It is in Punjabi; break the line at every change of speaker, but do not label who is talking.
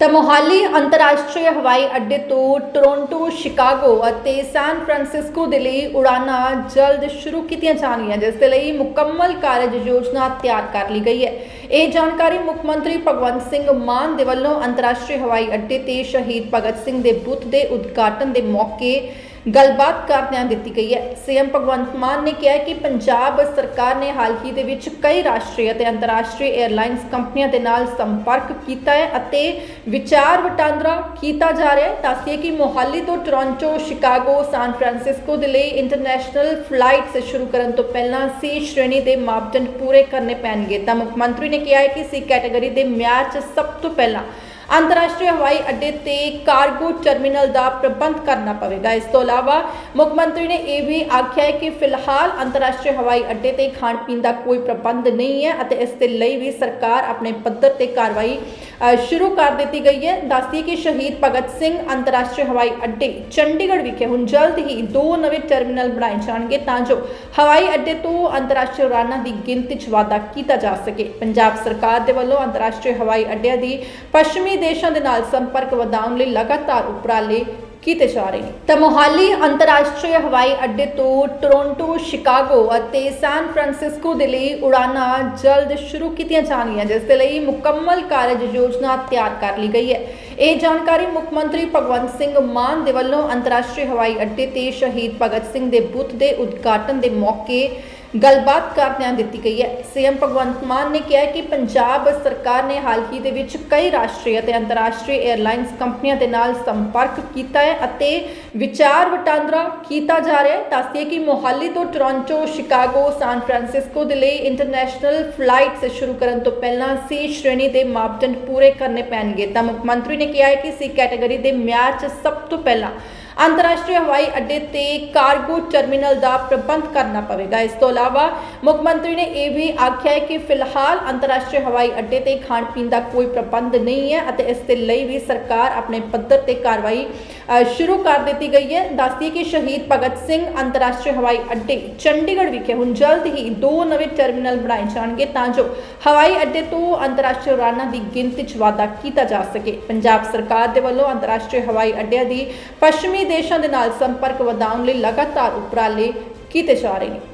ਤਾਂ ਮੋਹਾਲੀ ਅੰਤਰਰਾਸ਼ਟਰੀ ਹਵਾਈ ਅੱਡੇ ਤੋਂ ਟੋਰਾਂਟੋ, ਸ਼ਿਕਾਗੋ ਅਤੇ ਸੈਨ ਫਰਾਂਸਿਸਕੋ ਦੇ ਲਈ ਉਡਾਨਾਂ ਜਲਦ ਸ਼ੁਰੂ ਕੀਤੀਆਂ ਜਾਣਗੀਆਂ, ਜਿਸ ਦੇ ਲਈ ਮੁਕੰਮਲ ਕਾਰਜ ਯੋਜਨਾ ਤਿਆਰ ਕਰ ਲਈ ਗਈ ਹੈ। ਇਹ ਜਾਣਕਾਰੀ ਮੁੱਖ ਮੰਤਰੀ ਭਗਵੰਤ ਸਿੰਘ ਮਾਨ ਦੇ ਵੱਲੋਂ ਅੰਤਰਰਾਸ਼ਟਰੀ ਹਵਾਈ ਅੱਡੇ ਤੇ ਸ਼ਹੀਦ ਭਗਤ ਸਿੰਘ ਦੇ ਬੁੱਤ ਦੇ ਉਦਘਾਟਨ ਦੇ ਮੌਕੇ ਗੱਲਬਾਤ ਕਰਦਿਆਂ ਦਿੱਤੀ ਗਈ ਹੈ। ਸੀਐਮ ਭਗਵੰਤ ਮਾਨ ਨੇ ਕਿਹਾ ਕਿ ਪੰਜਾਬ ਸਰਕਾਰ ਨੇ ਹਾਲ ਹੀ ਦੇ ਵਿੱਚ ਕਈ ਰਾਸ਼ਟਰੀ ਅਤੇ ਅੰਤਰਰਾਸ਼ਟਰੀ 에ਅਰਲਾਈਨਸ ਕੰਪਨੀਆਂ ਦੇ ਨਾਲ ਸੰਪਰਕ ਕੀਤਾ ਹੈ ਅਤੇ ਵਿਚਾਰ ਵਟਾਂਦਰਾ ਕੀਤਾ ਜਾ ਰਿਹਾ ਹੈ। ਦੱਸਿਏ ਕਿ ਮੋਹਾਲੀ ਤੋਂ ਟੋਰਾਂਟੋ, ਸ਼ਿਕਾਗੋ, ਸਾਨ ਫਰਾਂਸਿਸਕੋ ਦੇ ਲਈ ਇੰਟਰਨੈਸ਼ਨਲ ਫਲਾਈਟਸ ਸ਼ੁਰੂ ਕਰਨ ਤੋਂ ਪਹਿਲਾਂ ਸੀ ਸ਼੍ਰੇਣੀ ਦੇ ਮਾਪਦੰਡ ਪੂਰੇ ਕਰਨੇ ਪੈਣਗੇ। ਤਾਂ ਮੁੱਖ ਮੰਤਰੀ ਨੇ ਕਿਹਾ ਹੈ ਕਿ ਸੀ ਕੈਟਾਗਰੀ ਦੇ ਮਿਆਰ 'ਚ ਸਭ ਤੋਂ ਪਹਿਲਾਂ ਅੰਤਰਰਾਸ਼ਟਰੀ ਹਵਾਈ ਅੱਡੇ ਤੇ ਕਾਰਗੋ ਟਰਮੀਨਲ ਦਾ ਪ੍ਰਬੰਧ ਕਰਨਾ ਪਵੇਗਾ। ਇਸ ਤੋਂ ਇਲਾਵਾ ਮੁੱਖ ਮੰਤਰੀ ਨੇ ਇਹ ਵੀ ਆਖਿਆ ਹੈ ਕਿ ਫਿਲਹਾਲ ਅੰਤਰਰਾਸ਼ਟਰੀ ਹਵਾਈ ਅੱਡੇ ਤੇ ਖਾਣ ਪੀਣ ਦਾ ਕੋਈ ਪ੍ਰਬੰਧ ਨਹੀਂ ਹੈ ਅਤੇ ਇਸ ਦੇ ਲਈ ਵੀ ਸਰਕਾਰ ਆਪਣੇ ਪੱਧਰ ਤੇ ਕਾਰਵਾਈ ਸ਼ੁਰੂ ਕਰ ਦਿੱਤੀ ਗਈ ਹੈ। ਦੱਸਦੀ ਕਿ ਸ਼ਹੀਦ ਭਗਤ ਸਿੰਘ ਅੰਤਰਰਾਸ਼ਟਰੀ ਹਵਾਈ ਅੱਡੇ ਚੰਡੀਗੜ੍ਹ ਵਿਖੇ ਹੁਣ ਜਲਦ ਹੀ ਦੋ ਨਵੇਂ ਟਰਮੀਨਲ ਬਣਾਏ ਜਾਣਗੇ ਤਾਂ ਜੋ ਹਵਾਈ ਅੱਡੇ ਤੋਂ ਅੰਤਰਰਾਸ਼ਟਰੀ ਉਡਾਨਾਂ ਦੀ ਗਿਣਤੀ 'ਚ ਵਾਧਾ ਕੀਤਾ ਜਾ ਸਕੇ। ਪੰਜਾਬ ਸਰਕਾਰ ਦੇ ਵੱਲੋਂ ਅੰਤਰਰਾਸ਼ਟਰੀ ਹਵਾਈ ਅੱਡਿਆਂ ਦੀ ਪੱਛਮੀ ਦੇਸ਼ਾਂ ਦੇ ਨਾਲ ਸੰਪਰਕ ਵਧਾਉਣ ਲਈ ਲਗਾਤਾਰ ਉਪਰਾਲੇ ਕੀਤੇ ਜਾ ਰਹੇ ਨੇ। ਤਾਂ ਮੋਹਾਲੀ ਅੰਤਰਰਾਸ਼ਟਰੀ ਹਵਾਈ ਅੱਡੇ ਤੋਂ ਟੋਰਾਂਟੋ, ਸ਼ਿਕਾਗੋ ਅਤੇ ਸੈਨ ਫਰਾਂਸਿਸਕੋ ਦੇ ਲਈ ਉਡਾਨਾਂ ਜਲਦ ਸ਼ੁਰੂ ਕੀਤੀਆਂ ਜਾਣਗੀਆਂ, ਜਿਸ ਦੇ ਲਈ ਮੁਕੰਮਲ ਕਾਰਜ ਯੋਜਨਾ ਤਿਆਰ ਕਰ ਲਈ ਗਈ ਹੈ। ਇਹ ਜਾਣਕਾਰੀ ਮੁੱਖ ਮੰਤਰੀ ਭਗਵੰਤ ਸਿੰਘ ਮਾਨ ਦੇ ਵੱਲੋਂ ਅੰਤਰਰਾਸ਼ਟਰੀ ਹਵਾਈ ਅੱਡੇ ਤੇ ਸ਼ਹੀਦ ਭਗਤ ਸਿੰਘ ਦੇ ਬੁੱਤ ਦੇ ਉਦਘਾਟਨ ਦੇ ਮੌਕੇ ਗੱਲਬਾਤ ਕਰਦਿਆਂ ਦਿੱਤੀ ਗਈ ਹੈ। ਸੀਐਮ ਭਗਵੰਤ ਮਾਨ ਨੇ ਕਿਹਾ ਕਿ ਪੰਜਾਬ ਸਰਕਾਰ ਨੇ ਹਾਲ ਹੀ ਦੇ ਵਿੱਚ ਕਈ ਰਾਸ਼ਟਰੀ ਅਤੇ ਅੰਤਰਰਾਸ਼ਟਰੀ 에ਅਰਲਾਈਨਸ ਕੰਪਨੀਆਂ ਦੇ ਨਾਲ ਸੰਪਰਕ ਕੀਤਾ ਹੈ ਅਤੇ ਵਿਚਾਰ ਵਟਾਂਦਰਾ ਕੀਤਾ ਜਾ ਰਿਹਾ ਹੈ। ਦੱਸਦੀਏ ਕਿ ਮੋਹਾਲੀ ਤੋਂ ਟੋਰਾਂਟੋ, ਸ਼ਿਕਾਗੋ, ਸਾਨ ਫਰਾਂਸਿਸਕੋ ਦੇ ਲਈ ਇੰਟਰਨੈਸ਼ਨਲ ਫਲਾਈਟਸ ਸ਼ੁਰੂ ਕਰਨ ਤੋਂ ਪਹਿਲਾਂ ਸੀ ਸ਼੍ਰੇਣੀ ਦੇ ਮਾਪਦੰਡ ਪੂਰੇ ਕਰਨੇ ਪੈਣਗੇ। ਤਾਂ ਮੁੱਖ ਮੰਤਰੀ ਨੇ ਕਿਹਾ ਹੈ ਕਿ ਸੀ ਕੈਟਾਗਰੀ ਦੇ ਮਿਆਰ 'ਚ ਸਭ ਤੋਂ ਪਹਿਲਾਂ ਅੰਤਰਰਾਸ਼ਟਰੀ ਹਵਾਈ ਅੱਡੇ ਤੇ ਕਾਰਗੋ ਟਰਮੀਨਲ ਦਾ ਪ੍ਰਬੰਧ ਕਰਨਾ ਪਵੇਗਾ। ਇਸ ਤੋਂ ਇਲਾਵਾ ਮੁੱਖ ਮੰਤਰੀ ਨੇ ਇਹ ਵੀ ਆਖਿਆ ਹੈ ਕਿ ਫਿਲਹਾਲ ਅੰਤਰਰਾਸ਼ਟਰੀ ਹਵਾਈ ਅੱਡੇ ਤੇ ਖਾਣ ਪੀਣ ਦਾ ਕੋਈ ਪ੍ਰਬੰਧ ਨਹੀਂ ਹੈ ਅਤੇ ਇਸ ਦੇ ਲਈ ਵੀ ਸਰਕਾਰ ਆਪਣੇ ਪੱਧਰ ਤੇ ਕਾਰਵਾਈ ਸ਼ੁਰੂ ਕਰ ਦਿੱਤੀ ਗਈ ਹੈ। ਦੱਸਦੀ ਕਿ ਸ਼ਹੀਦ ਭਗਤ ਸਿੰਘ ਅੰਤਰਰਾਸ਼ਟਰੀ ਹਵਾਈ ਅੱਡੇ ਚੰਡੀਗੜ੍ਹ ਵਿਖੇ ਹੁਣ ਜਲਦ ਹੀ ਦੋ ਨਵੇਂ ਟਰਮੀਨਲ ਬਣਾਏ ਜਾਣਗੇ ਤਾਂ ਜੋ ਹਵਾਈ ਅੱਡੇ ਤੋਂ ਅੰਤਰਰਾਸ਼ਟਰੀ ਉਡਾਨਾਂ ਦੀ ਗਿਣਤੀ 'ਚ ਵਾਧਾ ਕੀਤਾ ਜਾ ਸਕੇ। ਪੰਜਾਬ ਸਰਕਾਰ ਦੇ ਵੱਲੋਂ ਅੰਤਰਰਾਸ਼ਟਰੀ ਹਵਾਈ ਅੱਡਿਆਂ ਦੀ ਪੱਛਮੀ ਦੇਸ਼ਾਂ ਦੇ ਨਾਲ ਸੰਪਰਕ ਵਧਾਉਣ ਲਈ ਲਗਾਤਾਰ ਉਪਰਾਲੇ ਕੀਤੇ ਜਾ ਰਹੇ ਨੇ।